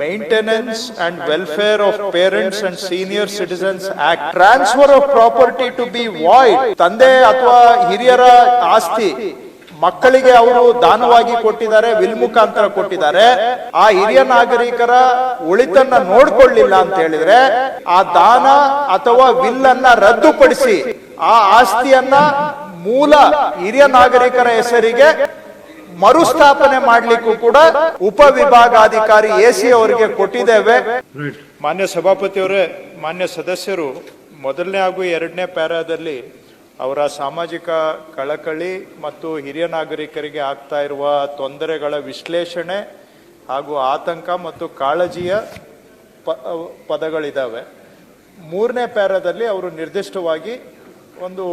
Maintenance and Welfare of Parents and Senior Citizens Act. Transfer of property to be void. ತಂದೆ ಅಥವಾ ಹಿರಿಯರ ಆಸ್ತಿ. ಮಕ್ಕಳಿಗೆ ಅವರು ದಾನವಾಗಿ ಕೊಟ್ಟಿದ್ದಾರೆ ವಿಲ್ ಮುಖಾಂತರ ಕೊಟ್ಟಿದ್ದಾರೆ. ಆ ಹಿರಿಯ ನಾಗರಿಕರ ಉಳಿತನ್ನ ನೋಡ್ಕೊಳ್ಳಿಲ್ಲ ಅಂತ ಹೇಳಿದ್ರೆ ಆ ದಾನ ಅಥವಾ ವಿಲ್ ಅನ್ನ ರದ್ದುಪಡಿಸಿ ಆ ಆಸ್ತಿಯನ್ನ ಮೂಲ ಹಿರಿಯ ನಾಗರಿಕರ ಹೆಸರಿಗೆ ಮರುಸ್ಥಾಪನೆ ಮಾಡಲಿಕ್ಕೂ ಕೂಡ ಉಪವಿಭಾಗಾಧಿಕಾರಿ ಎ ಸಿ ಅವರಿಗೆ ಕೊಟ್ಟಿದ್ದೇವೆ. ಮಾನ್ಯ ಸಭಾಪತಿಯವರೇ, ಮಾನ್ಯ ಸದಸ್ಯರು, ಮೊದಲನೇ ಹಾಗೂ ಎರಡನೇ ಪ್ಯಾರಾದಲ್ಲಿ ಅವರ ಸಾಮಾಜಿಕ ಕಳಕಳಿ ಮತ್ತು ಹಿರಿಯ ನಾಗರಿಕರಿಗೆ ಆಗ್ತಾ ಇರುವ ತೊಂದರೆಗಳ ವಿಶ್ಲೇಷಣೆ ಹಾಗೂ ಆತಂಕ ಮತ್ತು ಕಾಳಜಿಯ ಪ ಪದಗಳಿದ್ದಾವೆ ಮೂರನೇ ಪ್ಯಾರಾದಲ್ಲಿ ಅವರು ನಿರ್ದಿಷ್ಟವಾಗಿ ಒಂದು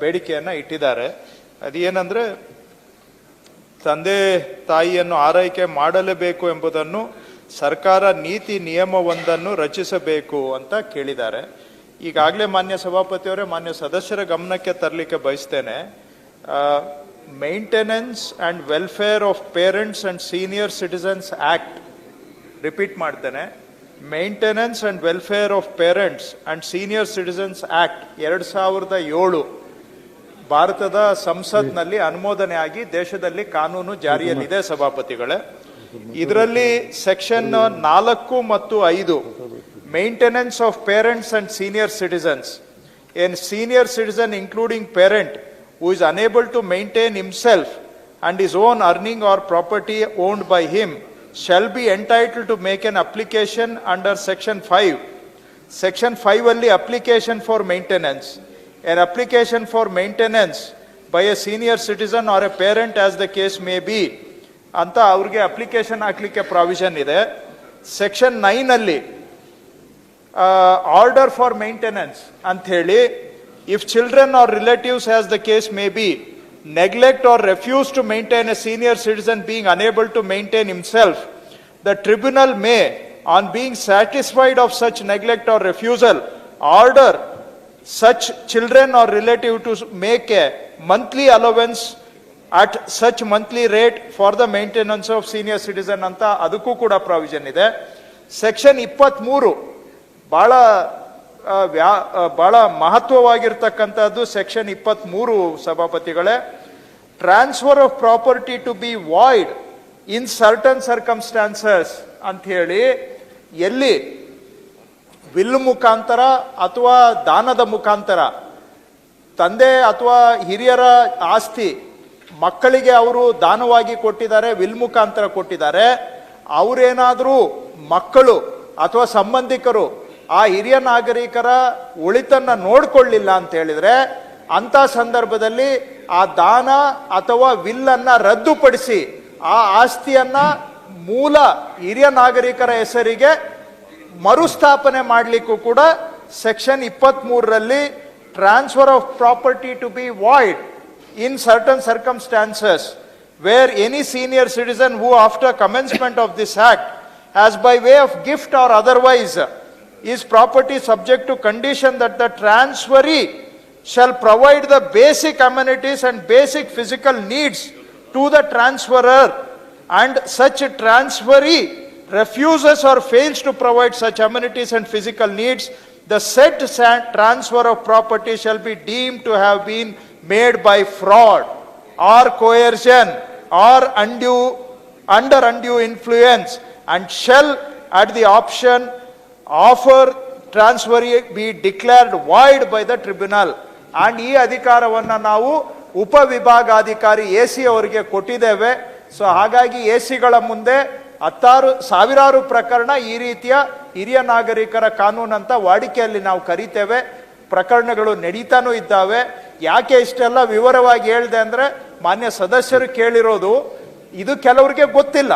ಬೇಡಿಕೆಯನ್ನ ಇಟ್ಟಿದ್ದಾರೆ. ಅದೇನಂದ್ರೆ ತಂದೆ ತಾಯಿಯನ್ನು ಆರೈಕೆ ಮಾಡಲೇಬೇಕು ಎಂಬುದನ್ನು ಸರ್ಕಾರ ನೀತಿ ನಿಯಮವೊಂದನ್ನು ರಚಿಸಬೇಕು ಅಂತ ಕೇಳಿದ್ದಾರೆ. ಈಗಾಗಲೇ ಮಾನ್ಯ ಸಭಾಪತಿಯವರೇ, ಮಾನ್ಯ ಸದಸ್ಯರ ಗಮನಕ್ಕೆ ತರಲಿಕ್ಕೆ ಬಯಸ್ತೇನೆ. Maintenance and welfare of parents and senior citizens act repeat ಮಾಡ್ತೇನೆ. Maintenance and welfare of parents and senior citizens act ಎರಡು ಸಾವಿರದ ಏಳು ಭಾರತದ ಸಂಸತ್ನಲ್ಲಿ ಅನುಮೋದನೆ ಆಗಿ ದೇಶದಲ್ಲಿ ಕಾನೂನು ಜಾರಿಯಲ್ಲಿದೆ ಸಭಾಪತಿಗಳೇ. ಇದರಲ್ಲಿ ಸೆಕ್ಷನ್ ನಾಲ್ಕು ಮತ್ತು ಐದು maintenance of parents and senior citizens an senior citizen including parent who is unable to maintain himself and is own earning or property owned by him shall be entitled to make an application under section 5 section 5 ಅಲ್ಲಿ application for maintenance. An application for maintenance by a senior citizen or a parent as the case may be. ಅಂತ ಅವ್ರಿಗೆ application ಹಾಕ್ಲಿಕ್ಕೆ provision ಇದೆ. Section ನೈನಲ್ಲಿ order for maintenance ಹೇಳಿ if children or relatives as the case may be neglect or refuse to maintain a senior citizen being unable to maintain himself the tribunal may on being satisfied of such neglect or refusal order such children or relative to make a monthly allowance at such monthly rate for the maintenance of senior citizen ಅಂತ ಅದಕ್ಕೂ ಕೂಡ provision ಇದೆ. Section ಇಪ್ಪತ್ಮೂರು ಬಹಳ ವ್ಯಾ ಭಾಳ ಮಹತ್ವವಾಗಿರ್ತಕ್ಕಂಥದ್ದು section ಇಪ್ಪತ್ಮೂರು ಸಭಾಪತಿಗಳೇ. Transfer of property to be void in certain circumstances ಅಂತ ಹೇಳಿ ಎಲ್ಲಿ ವಿಲ್ ಮುಖಾಂತರ ಅಥವಾ ದಾನದ ಮುಖಾಂತರ, ತಂದೆ ಅಥವಾ ಹಿರಿಯರ ಆಸ್ತಿ ಮಕ್ಕಳಿಗೆ ಅವರು ದಾನವಾಗಿ ಕೊಟ್ಟಿದ್ದಾರೆ, ವಿಲ್ ಮುಖಾಂತರ ಕೊಟ್ಟಿದ್ದಾರೆ, ಅವರೇನಾದರೂ ಮಕ್ಕಳು ಅಥವಾ ಸಂಬಂಧಿಕರು ಆ ಹಿರಿಯ ನಾಗರಿಕರ ಉಳಿತನ್ನ ನೋಡಿಕೊಳ್ಳಿಲ್ಲ ಅಂತ ಹೇಳಿದ್ರೆ ಅಂತ ಸಂದರ್ಭದಲ್ಲಿ ಆ ದಾನ ಅಥವಾ ವಿಲ್ ಅನ್ನ ರದ್ದುಪಡಿಸಿ ಆ ಆಸ್ತಿಯನ್ನ ಮೂಲ ಹಿರಿಯ ನಾಗರಿಕರ ಹೆಸರಿಗೆ ಮರುಸ್ಥಾಪನೆ ಮಾಡಲಿಕ್ಕೂ ಕೂಡ ಸೆಕ್ಷನ್ ಇಪ್ಪತ್ತ್ ಮೂರರಲ್ಲಿ transfer of property to be void in certain circumstances where any senior citizen who after commencement of this act as by way of gift or otherwise is property subject to condition that the transferee shall provide the basic amenities and basic physical needs to the transferor and such transferee refuses or fails to provide such amenities and physical needs, the said transfer of property shall be deemed to have been made by fraud or coercion or undue, under undue influence and shall at the option offer transferee be declared void by the tribunal and ಈ ಅಧಿಕಾರವನ್ನ ನಾವು ಉಪವಿಭಾಗಾಧಿಕಾರಿ A C ಅವರಿಗೆ ಕೊಟ್ಟಿದ್ದೇವೆ so ಹಾಗಾಗಿ A ಸಿಗಳ ಮುಂದೆ ಹತ್ತಾರು ಸಾವಿರಾರು ಪ್ರಕರಣ ಈ ರೀತಿಯ ಹಿರಿಯ ನಾಗರಿಕರ ಕಾನೂನು ಅಂತ ವಾಡಿಕೆಯಲ್ಲಿ ನಾವು ಕರಿತೇವೆ. ಪ್ರಕರಣಗಳು ನಡೀತಾನೂ ಇದ್ದಾವೆ. ಯಾಕೆ ಇಷ್ಟೆಲ್ಲ ವಿವರವಾಗಿ ಹೇಳಿದೆ ಅಂದ್ರೆ ಮಾನ್ಯ ಸದಸ್ಯರು ಕೇಳಿರೋದು ಇದು ಕೆಲವರಿಗೆ ಗೊತ್ತಿಲ್ಲ.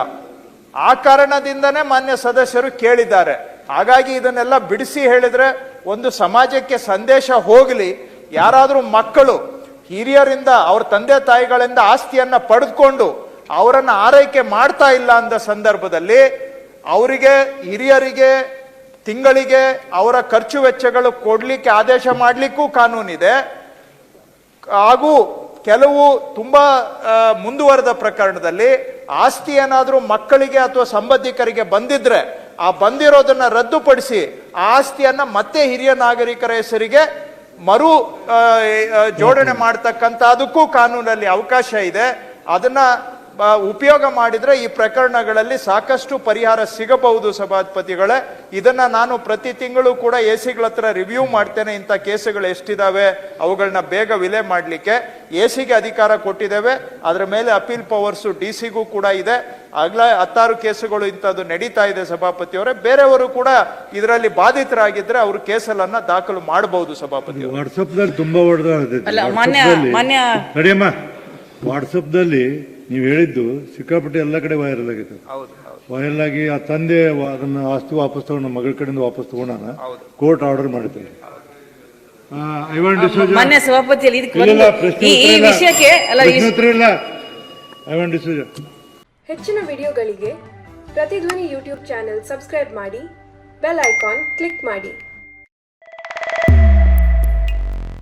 ಆ ಕಾರಣದಿಂದನೇ ಮಾನ್ಯ ಸದಸ್ಯರು ಕೇಳಿದ್ದಾರೆ. ಹಾಗಾಗಿ ಇದನ್ನೆಲ್ಲ ಬಿಡಿಸಿ ಹೇಳಿದ್ರೆ ಒಂದು ಸಮಾಜಕ್ಕೆ ಸಂದೇಶ ಹೋಗಲಿ. ಯಾರಾದರೂ ಮಕ್ಕಳು ಹಿರಿಯರಿಂದ ಅವ್ರ ತಂದೆ ತಾಯಿಗಳಿಂದ ಆಸ್ತಿಯನ್ನ ಪಡೆದುಕೊಂಡು ಅವರನ್ನ ಆರೈಕೆ ಮಾಡ್ತಾ ಇಲ್ಲ ಅಂದ ಸಂದರ್ಭದಲ್ಲಿ ಅವರಿಗೆ ಹಿರಿಯರಿಗೆ ತಿಂಗಳಿಗೆ ಅವರ ಖರ್ಚು ವೆಚ್ಚಗಳು ಕೊಡಲಿಕ್ಕೆ ಆದೇಶ ಮಾಡಲಿಕ್ಕೂ ಕಾನೂನಿದೆ ಹಾಗೂ ಕೆಲವು ತುಂಬಾ ಮುಂದುವರೆದ ಪ್ರಕರಣದಲ್ಲಿ ಆಸ್ತಿ ಏನಾದರೂ ಮಕ್ಕಳಿಗೆ ಅಥವಾ ಸಂಬಂಧಿಕರಿಗೆ ಬಂದಿದ್ರೆ ಆ ಬಂದಿರೋದನ್ನ ರದ್ದುಪಡಿಸಿ ಆ ಆಸ್ತಿಯನ್ನ ಮತ್ತೆ ಹಿರಿಯ ನಾಗರಿಕರ ಹೆಸರಿಗೆ ಮರು ಜೋಡಣೆ ಮಾಡ್ತಕ್ಕಂಥದಕ್ಕೂ ಕಾನೂನಲ್ಲಿ ಅವಕಾಶ ಇದೆ. ಅದನ್ನ ಉಪಯೋಗ ಮಾಡಿದರೆ ಈ ಪ್ರಕರಣಗಳಲ್ಲಿ ಸಾಕಷ್ಟು ಪರಿಹಾರ ಸಿಗಬಹುದು ಸಭಾಪತಿಗಳೇ. ಇದನ್ನ ನಾನು ಪ್ರತಿ ತಿಂಗಳು ಕೂಡ ಎ ಸಿಗಳ ಹತ್ರ ರಿವ್ಯೂ ಮಾಡ್ತೇನೆ. ಇಂಥ ಕೇಸುಗಳು ಎಷ್ಟಿದಾವೆ ಅವುಗಳನ್ನ ಬೇಗ ವಿಲೆ ಮಾಡಲಿಕ್ಕೆ. ಎ ಸಿಗೆ ಅಧಿಕಾರ ಕೊಟ್ಟಿದ್ದೇವೆ. ಅದರ ಮೇಲೆ ಅಪೀಲ್ ಪವರ್ಸು ಡಿ ಸಿಗೂ ಕೂಡ ಇದೆ. ಆಗಲೇ ಹತ್ತಾರು ಕೇಸುಗಳು ಇಂಥದ್ದು ನಡೀತಾ ಇದೆ ಸಭಾಪತಿಯವರೇ. ಬೇರೆಯವರು ಕೂಡ ಇದರಲ್ಲಿ ಬಾಧಿತರಾಗಿದ್ರೆ ಅವರು ಕೇಸಲನ್ನ ದಾಖಲು ಮಾಡಬಹುದು ಸಭಾಪತಿ ವಾಟ್ಸಪ್ನಲ್ಲಿ ತುಂಬಾ ಹೊಡೆದ ಅಲ್ಲ, ಮಾನ್ಯ- ಮಾನ್ಯ- ನಡಿಯಮ್ಮ ವಾಟ್ಸಪ್ದಲ್ಲಿ ನೀವು ಹೇಳಿದ್ದು ಸಿಕ್ಕಾಪಟ್ಟೆ ಎಲ್ಲ ಕಡೆ ವೈರಲ್ ಆಗಿತ್ತು ಹೌದು ಹೌದು. ವೈರಲ್ ಆಗಿ ಆ ತಂದೆ ಅದನ್ನ ಆಸ್ತಿ ವಾಪಸ್ ತಗೊಂಡು ಮಗಳ ಕಡೆಯಿಂದ ವಾಪಸ್ ತಗೊಂಡಾನ ಹೌದು. ಕೋರ್ಟ್ ಆರ್ಡರ್ ಮಾಡಿದ್ದಾರೆ ಸಭಾಪತಿಯಲ್ಲಿ ಹೆಚ್ಚಿನ ವಿಡಿಯೋಗಳಿಗೆ ಪ್ರತಿಧ್ವನಿ ಯೂಟ್ಯೂಬ್ ಚಾನೆಲ್ ಸಬ್ಸ್ಕ್ರೈಬ್ ಮಾಡಿ ಬೆಲ್ ಐಕಾನ್ ಕ್ಲಿಕ್ ಮಾಡಿ.